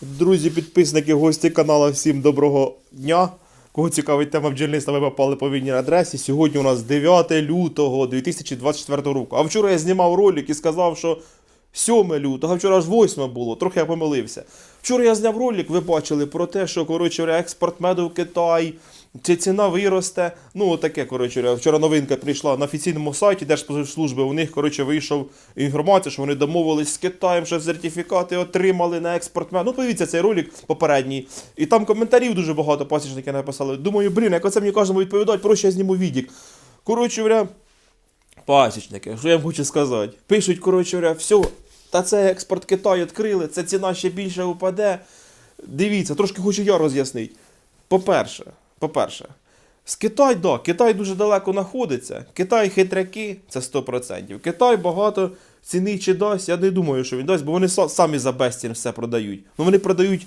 Друзі, підписники, гості каналу, всім доброго дня. Кого цікавить тема бджільництва, ви попали по вільній адресі. Сьогодні у нас 9 лютого 2024 року. А вчора я знімав ролик і сказав, що 7 лютого, а вчора ж 8 було, трохи я помилився. Вчора я зняв ролик, ви бачили про те, що коротше, експорт меду в Китай, чи ціна виросте. Ну, таке, коротше, вчора новинка прийшла на офіційному сайті Держспоживслужби. У них, коротше, вийшов інформація, що вони домовились з Китаєм, що сертифікати отримали на експорт. Ну, подивіться цей ролик попередній. І там коментарів дуже багато пасічники написали. Думаю, блін, як оце мені кожному відповідати, проще я зніму відік. Коротше, говоря, Пасічники, що я вам хочу сказати? Пишуть, коротше, говоря, все, та це експорт Китаю відкрили, це ціна ще більше упаде. Дивіться, трошки хочу я роз'яснити. По-перше, по-перше, з Китай, да, Китай дуже далеко знаходиться. Китай хитряки, це 100%. Китай багато ціни чи дасть, я не думаю, що він дасть, бо вони самі за безцін все продають. Ну вони продають,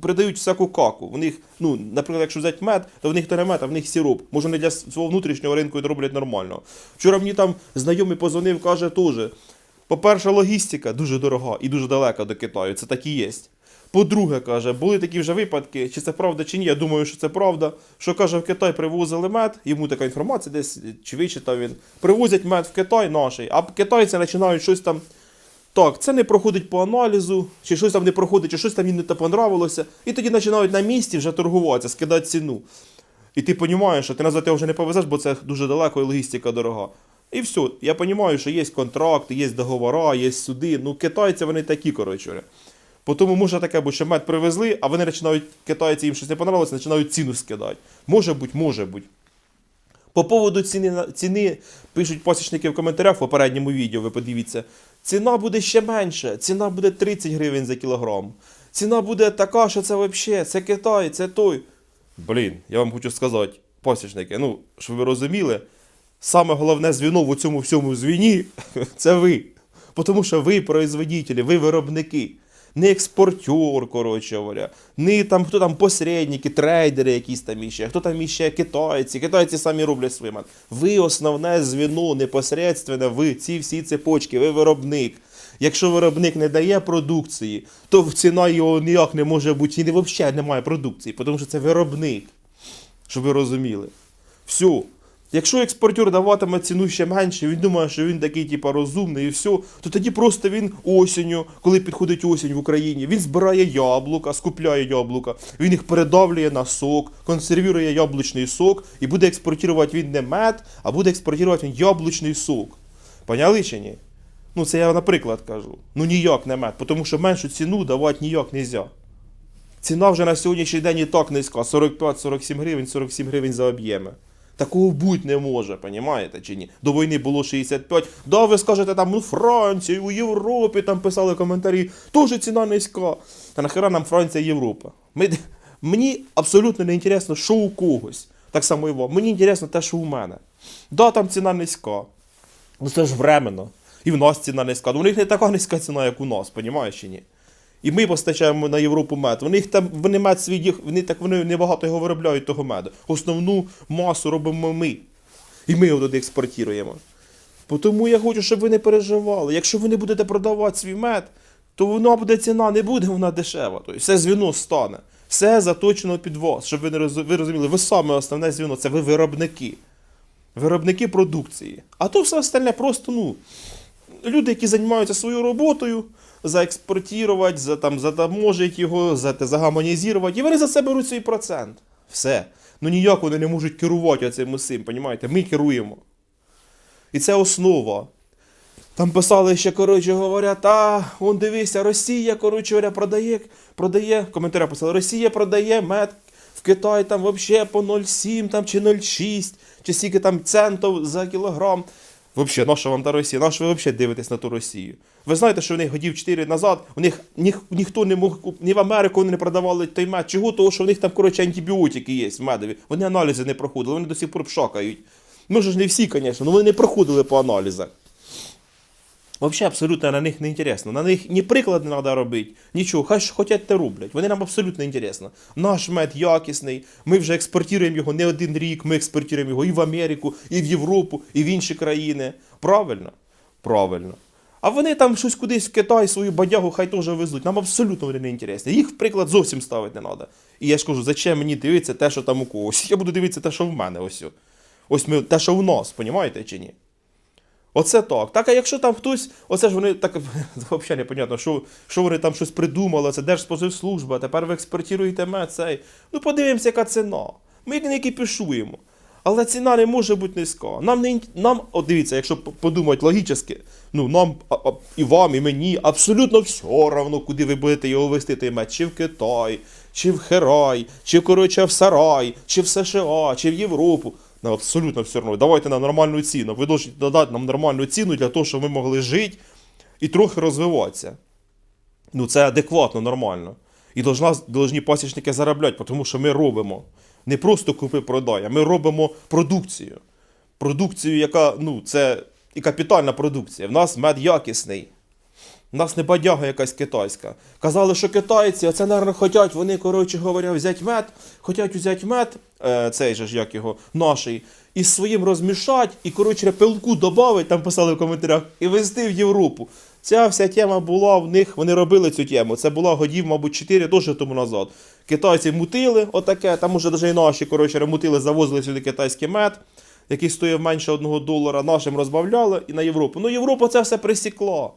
продають всяку каку. В них, ну, наприклад, якщо взяти мед, то в них то не мед, а в них сироп. Може, вони для свого внутрішнього ринку і роблять нормально. Вчора мені там знайомий позвонив, каже теж. По-перше, логістика дуже дорога і дуже далека до Китаю. Це так і є. По-друге, каже, були такі вже випадки, чи це правда, чи ні. Я думаю, що це правда. Що каже, в Китай привозили мед, йому така інформація десь чи вичитав він. Привозять мед в Китай наший, а китайці починають щось там. Так, це не проходить по аналізу, чи щось там не проходить, чи щось там їм не те понравилося. І тоді починають на місці вже торгуватися, скидати ціну. І ти розумієш, що ти назад його вже не повезеш, бо це дуже далеко і логістика дорога. І все. Я розумію, що є контракти, є договори, є суди. Ну, китайці вони такі, коротше. Тому може таке, бо що мед привезли, а вони починають, китайці їм щось не понравилося, починають ціну скидати. Може бути, може бути. По поводу ціни, ціни пишуть пасічники в коментарях в попередньому відео, ви подивіться. Ціна буде ще менше, ціна буде 30 гривень за кілограм. Ціна буде така, що це взагалі, це Китай, це той. Блін, я вам хочу сказати, пасічники, ну, щоб ви розуміли, саме головне звіно в цьому всьому звіні це ви. Тому що ви производителі, ви виробники. Не експортер, коротше говоря, не там хто там посередники, трейдери якісь там іще, хто там іще китайці. Китайці самі роблять свій мед. Ви основне звіно, непосередственне, ви ці всі цепочки, ви виробник. Якщо виробник не дає продукції, то ціна його ніяк не може бути, і взагалі немає продукції, тому що це виробник. Щоб ви розуміли. Все. Якщо експортер даватиме ціну ще менше, він думає, що він такий, типу, розумний і все, то тоді просто він осінню, коли підходить осінь в Україні, він збирає яблука, скупляє яблука, він їх передавлює на сок, консервує яблучний сок і буде експортувати він не мед, а буде експортувати він яблучний сок. Поняли чи ні? Ну, це я наприклад кажу. Ну ніяк не мед, тому що меншу ціну давати ніяк не можна. Ціна вже на сьогоднішній день і так низька. 45-47 гривень, 47 гривень за об'єми. Такого бути не може, понімаєте чи ні? До війни було 65. Да, ви скажете там у Франції, у Європі там писали коментарі, теж ціна низька. Та нахера нам Франція Європа? Ми, мені абсолютно не інтересно, що у когось. Так само і вам. Мені інтересно те, що у мене. Да, там ціна низька. Ну це ж временно. І в нас ціна низька. Ну, у них не така низька ціна, як у нас, понімаєш чи ні? І ми постачаємо на Європу мед. Вони їх там вони мед свій їх- вони так вони небагато його виробляють того меду. Основну масу робимо ми. І ми його туди експортуємо. Тому я хочу, щоб ви не переживали. Якщо ви не будете продавати свій мед, то вона буде ціна, не буде вона дешева. Тобто все звіно стане. Все заточено під вас, щоб ви не роз- ви розуміли, ви саме основне звіно, це ви виробники. Виробники продукції. А то все остальне просто, ну, люди, які займаються своєю роботою, заекспортувати, за, там, затаможить його, за, загамонізувати, і вони за себе беруть свій процент. Все. Ну ніяк вони не можуть керувати цим усім, понімаєте? Ми керуємо. І це основа. Там писали ще, коротше говоря, та, он дивися, Росія, коротше говоря, продає, продає, коментаря писали, Росія продає мед в Китай там взагалі по 0,7 там, чи 0,6, чи скільки там центів за кілограм. Взагалі, наша вам та Росія? Наш ви взагалі дивитесь на ту Росію? Ви знаєте, що в них годів 4 назад, у них ніх, ніхто не мог ні в Америку вони не продавали той мед. Чого? Того, що в них там, коротше, антибіотики є в медові. Вони аналізи не проходили, вони до сих пор пшакають. Ми ж не всі, звісно, але вони не проходили по аналізах. Взагалі абсолютно на них не інтересно. На них ні приклад не треба робити, нічого. Хай що хочуть, те роблять. Вони нам абсолютно інтересно. Наш мед якісний. Ми вже експортуємо його не один рік. Ми експортуємо його і в Америку, і в Європу, і в інші країни. Правильно? Правильно. А вони там щось кудись в Китай свою бадягу хай теж везуть. Нам абсолютно вони не інтересні. Їх, в приклад, зовсім ставити не треба. І я ж кажу, зачем мені дивитися те, що там у когось? Я буду дивитися те, що в мене ось. Ось ми, те, що в нас, понімаєте чи ні? Оце так. Так, а якщо там хтось, оце ж вони так взагалі непонятно, що, що вони там щось придумали, це Держспоживслужба, тепер ви експортуєте мед, цей. Ну подивимося, яка ціна. Ми не кипішуємо. Але ціна не може бути низька. Нам не нам, от дивіться, якщо подумати логічно, ну нам а, а, і вам, і мені абсолютно все равно, куди ви будете його вести той мед, чи в Китай, чи в Херай, чи коротше в Сарай, чи в США, чи в Європу. Нам абсолютно все одно. Давайте нам нормальну ціну. Ви повинні додати нам нормальну ціну для того, щоб ми могли жити і трохи розвиватися. Ну, це адекватно, нормально. І должні пасічники заробляти, тому що ми робимо. Не просто купи-продай, а ми робимо продукцію. Продукцію, яка, ну, це і капітальна продукція. В нас мед якісний. Нас не бадяга якась китайська. Казали, що китайці, оце, мабуть, хочуть, вони, коротше говоря, взяти мед, хочуть взяти мед, е, цей же ж, як його, наший, і своїм розмішати, і, коротше, пилку додати, там писали в коментарях, і везти в Європу. Ця вся тема була в них, вони робили цю тему. Це була годів, мабуть, 4 дуже тому назад. Китайці мутили отаке, там уже навіть і наші, коротше, мутили, завозили сюди китайський мед, який стоїв менше одного долара, нашим розбавляли і на Європу. Ну, Європа це все присікла.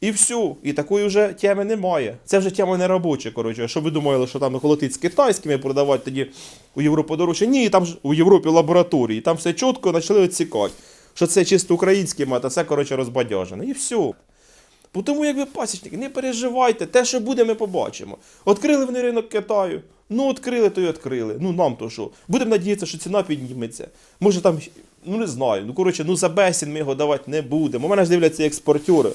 І все. І такої вже теми немає. Це вже тема не робоча, коротше. Що ви думали, що там холодить з китайськими продавати тоді у Європу дорожче? Ні, там ж у Європі лабораторії, там все чітко почали відсікати. Що це чисто український мед, а це, коротше, розбадяжене. І все. Бо Тому, як ви пасічники, не переживайте, те, що буде, ми побачимо. Открили вони ринок Китаю. Ну, відкрили, то й відкрили. Ну нам то що. Будемо надіятися, що ціна підніметься. Може там, ну не знаю. Ну, коротше, ну за бесін ми його давати не будемо. У мене ж дивляться експортери.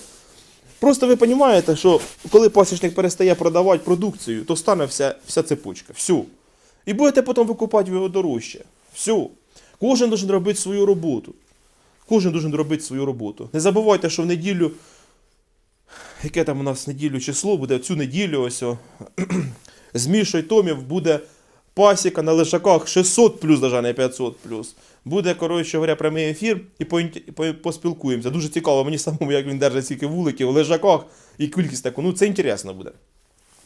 Просто ви розумієте, що коли пасічник перестає продавати продукцію, то стане вся, вся цепочка. Всю. І будете потім викупати його дорожче. Всю. Кожен має робити свою роботу. Кожен має робити свою роботу. Не забувайте, що в неділю яке там у нас неділю число буде, цю неділю ось о, з Мішою Томів буде пасіка на лишаках 600 плюс, навіть не 500 плюс. Буде, коротше говоря, прямий ефір і по, по, поспілкуємося. Дуже цікаво мені самому, як він держить стільки вуликів в лежаках і кількість таку. Ну, це інтересно буде.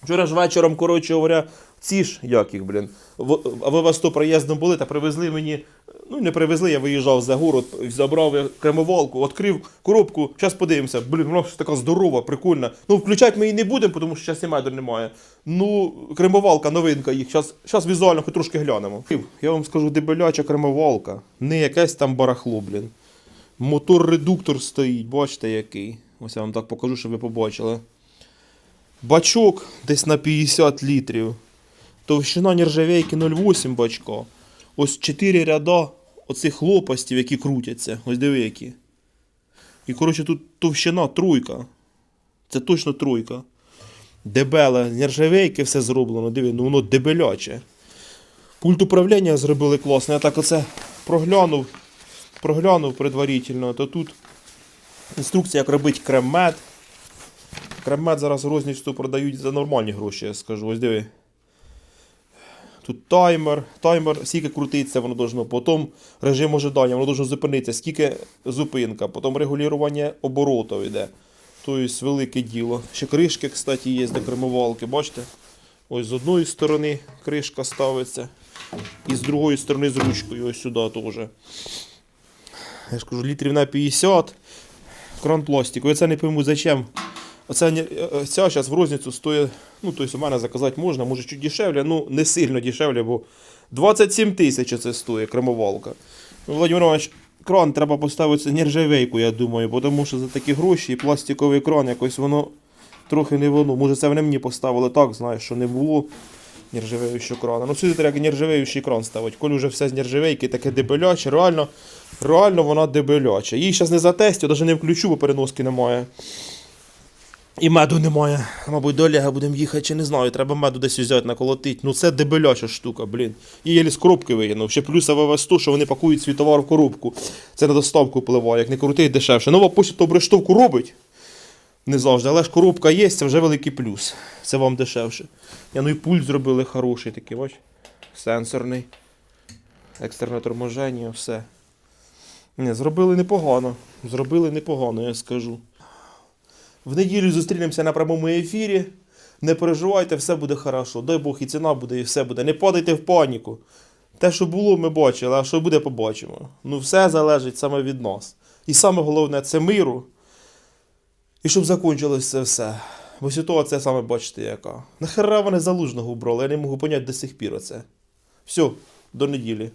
Вчора ж вечором, коротше говоря, ці ж, як їх, блін, в- а ви вас то приїздом були та привезли мені. Ну, не привезли, я виїжджав за город, забрав я кремовалку, відкрив коробку. Зараз подивимося. Блін, вона така здорова, прикольна. Ну, включати ми її не будемо, тому що зараз і меду немає. Ну, кремовалка, новинка їх. Зараз візуально хоч трошки глянемо. Я вам скажу, дебеляча кремовалка. Не якесь там барахло, блін. Мотор-редуктор стоїть, бачите який. Ось я вам так покажу, щоб ви побачили. Бачок десь на 50 літрів. Товщина нержавейки 0,8 бачка. Ось 4 ряда оцих лопастів, які крутяться. Ось диви які. І коротше тут товщина тройка. Це точно тройка. Дебеле, нержавейки все зроблено. Диви, ну воно дебеляче. Пульт управління зробили класно. Я так оце проглянув. Проглянув предварительно. То тут інструкція, як робити крем-мед. Крем-мед зараз розницю продають за нормальні гроші, я скажу. Ось диви. Тут таймер, таймер, скільки крутиться, воно должно, потім режим ожидання, воно должно зупинитися, скільки зупинка, потім регулювання оборотів йде. Тобто велике діло. Ще кришки, кстати, є для кремувалки, бачите? Ось з одної сторони кришка ставиться, і з другої сторони з ручкою, ось сюди теж. Я ж кажу, літрів на 50, кран пластику. Я це не пойму, зачем. Оця е, ця зараз в розницю стоїть, ну, тобто у мене заказати можна, може чуть дешевле, ну не сильно дешевле, бо 27 тисяч це стоїть кремовалка. Ну, Владимир Іванович, кран треба поставити нержавейку, я думаю, тому що за такі гроші і пластиковий кран якось воно трохи не воно. Може це вони мені поставили так, знаєш, що не було нержавеючого крана. Ну сюди треба нержавеючий кран ставити. Коли вже все з нержавейки, таке дебеляче, реально, реально вона дебеляча. Її зараз не затестю, навіть не включу, бо переноски немає. І меду немає. Мабуть, до Олега будемо їхати, чи не знаю. Треба меду десь взяти, наколотить. Ну це дебеляча штука, блін. І єлі з коробки виїнув. Ще плюс ВВС-100, що вони пакують свій товар в коробку. Це на доставку впливає, як не крутий, дешевше. Нова почта то брештовку робить. Не завжди, але ж коробка є, це вже великий плюс. Це вам дешевше. Я, ну і пульт зробили хороший такий, бач. Сенсорний. Екстерне торможення, все. Не, зробили непогано. Зробили непогано, я скажу. В неділю зустрінемося на прямому ефірі. Не переживайте, все буде хорошо. Дай Бог і ціна буде, і все буде. Не падайте в паніку. Те, що було, ми бачили, а що буде, побачимо. Ну, все залежить саме від нас. І саме головне це миру. І щоб закінчилось це все. Бо ситуація саме бачите яка. Нахера вони залужного убрали, я не можу поняти до сих пір оце. Все, до неділі.